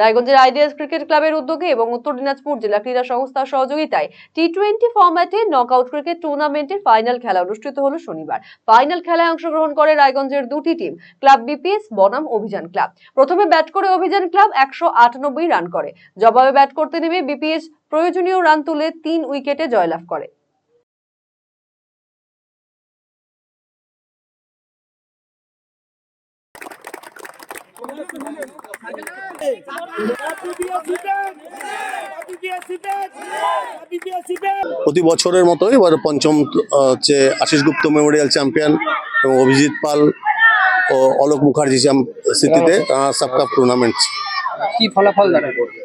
রায়গঞ্জের ideas cricket ক্লাবের উদ্যোগে এবং উত্তর দিনাজপুর জেলা ক্রীড়া সংস্থার সহযোগিতায় টি টোয়েন্টি ফরম্যাটে নকআউট ক্রিকেট টুর্নামেন্টের ফাইনাল খেলা অনুষ্ঠিত হলো শনিবার। ফাইনাল খেলায় অংশগ্রহণ করে রায়গঞ্জের দুটি টিম ক্লাব বিপিএস বনাম অভিযান ক্লাব প্রথমে ব্যাট করে অভিযান ক্লাব একশো আটানব্বই রান করে। জবাবে ব্যাট করতে নেমে বিপিএস প্রয়োজনীয় রান তুলে তিন উইকেটে জয়লাভ করে। প্রতি বছরের মতো এবার পঞ্চম হচ্ছে আশিস গুপ্ত মেমোরিয়াল চ্যাম্পিয়ন এবং অভিজিৎ পাল ও অলোক মুখার্জি স্মৃতিতে সাব কাপ টুর্নামেন্ট কি ফলাফল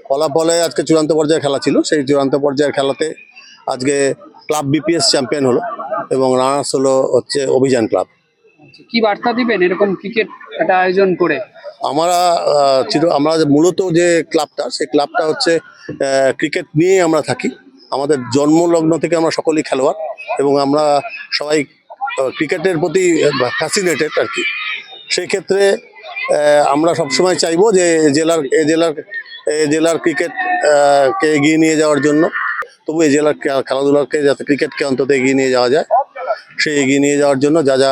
ফলাফলে আজকে চূড়ান্ত পর্যায়ের খেলা ছিল। সেই চূড়ান্ত পর্যায়ের খেলাতে আজকে ক্লাব বিপিএস চ্যাম্পিয়ন হলো এবং রানার্স হলো হচ্ছে অভিযান ক্লাব। কি বার্তা দিবেন এরকম ক্রিকেট একটা আয়োজন করে? আমরা আমরা মূলত যে ক্লাবটা, সেই ক্লাবটা হচ্ছে ক্রিকেট নিয়েই আমরা থাকি। আমাদের জন্মলগ্ন থেকে আমরা সকলেই খেলোয়াড় এবং আমরা সবাই ক্রিকেটের প্রতি ফ্যাসিনেটেড আর কি। সেই ক্ষেত্রে আমরা সবসময় চাইব যে জেলার, এ জেলার জেলার ক্রিকেট কে এগিয়ে নিয়ে যাওয়ার জন্য। তবু এই জেলার খেলাধুলাকে যাতে ক্রিকেটকে অন্তত এগিয়ে নিয়ে যাওয়া যায়, সেই এগিয়ে নিয়ে যাওয়ার জন্য যা যা